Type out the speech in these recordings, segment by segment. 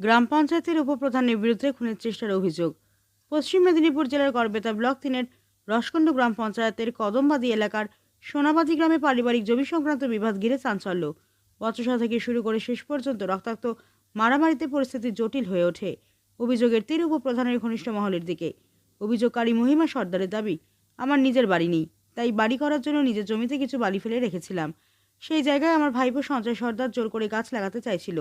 গ্রাম পঞ্চায়েতের উপপ্রধানের বিরুদ্ধে খুনের চেষ্টার অভিযোগ। পশ্চিম মেদিনীপুর জেলার গড়বেতা ব্লক তিনের রসকুণ্ড গ্রাম পঞ্চায়েতের কদমবাদি এলাকার সোনাবাদী গ্রামে পারিবারিক জমি সংক্রান্ত বিবাদ ঘিরে চাঞ্চল্য। বচসা থেকে শুরু করে শেষ পর্যন্ত রক্তাক্ত, মারামারিতে পরিস্থিতি জটিল হয়ে ওঠে অভিযোগের তীর উপপ্রধানের ঘনিষ্ঠ মহলের দিকে। অভিযোগকারী মহিমা সর্দারের দাবি, আমার নিজের বাড়ি নেই, তাই বাড়ি করার জন্য নিজের জমিতে কিছু বালি ফেলে রেখেছিলাম। সেই জায়গায় আমার ভাইপো সঞ্জয় সর্দার জোর করে গাছ লাগাতে চাইছিল।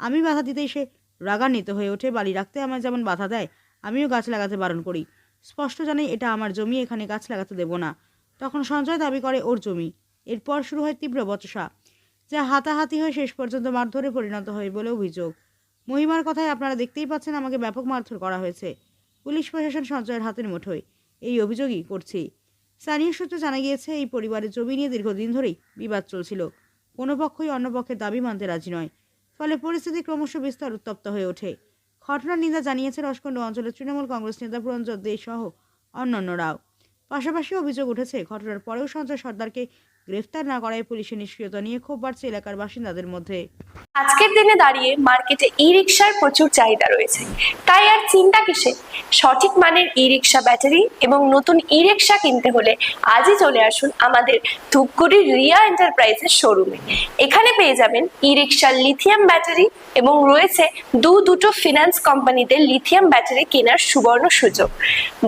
আমি বাধা দিতেই সে রাগান্বিত হয়ে ওঠে, বালি রাখতে আমার যেমন বাধা দেয়, আমিও গাছ লাগাতে বারণ করি। স্পষ্ট জানাই এটা আমার জমি, এখানে গাছ লাগাতে দেব না। তখন সঞ্জয় দাবি করে, ওর জমি। এরপর শুরু হয় তীব্র বচসা, যা হাতাহাতি হয়ে শেষ পর্যন্ত মারধরে পরিণত হয় বলে অভিযোগ। মহিমার কথায় আপনারা দেখতেই পাচ্ছেন আমাকে ব্যাপক মারধর করা হয়েছে। পুলিশ প্রশাসন সঞ্জয়ের হাতের মুঠোয় এই অভিযোগই করছি। স্থানীয় সূত্রে জানা গিয়েছে, এই পরিবারের জমি নিয়ে দীর্ঘদিন ধরেই বিবাদ চলছিল। কোনো পক্ষই অন্য পক্ষের দাবি মানতে রাজি নয়। ফলে পরিস্থিতি ক্রমশ বিস্তর উত্তপ্ত হয়ে ওঠে। ঘটনার নিন্দা জানিয়েছে রসকুণ্ড অঞ্চলের তৃণমূল কংগ্রেস নেতা পুরঞ্জন দে সহ অন্যান্যরাও। পাশাপাশি অভিযোগ উঠেছে, ঘটনার পরেও সঞ্জয় সর্দারকে গ্রেফতার না করায় পুলিশের নিষ্ক্রিয়তা নিয়ে ক্ষোভ বাড়ছে এলাকার বাসিন্দাদের মধ্যে। আজকের দিনে দাঁড়িয়ে মার্কেটে ই রিক্সার প্রচুর চাহিদা রয়েছে। তাই আর চিন্তা কিসে সঠিক মানের ই রিক্সা ব্যাটারি এবং নতুন ই রিক্সা কিনতে হলে আজই চলে আসুন আমাদের ধূপগুড়ির রিয়া এন্টারপ্রাইজের শোরুমে। এখানে পেয়ে যাবেন ই রিক্সার লিথিয়াম ব্যাটারি এবং রয়েছে দু দুটো ফিনান্স কোম্পানিতে লিথিয়াম ব্যাটারি কেনার সুবর্ণ সুযোগ।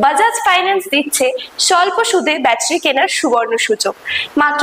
বাজাজ ফাইন্যান্স দিচ্ছে স্বল্প সুদে ব্যাটারি কেনার সুবর্ণ সুযোগ। মাত্র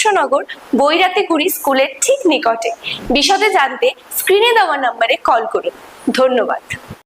আদর্শনগর বৈরাতিগুড়ি স্কুলের ঠিক নিকটে। বিশদে জানতে স্ক্রিনে দেওয়া নম্বরে কল করুন। ধন্যবাদ।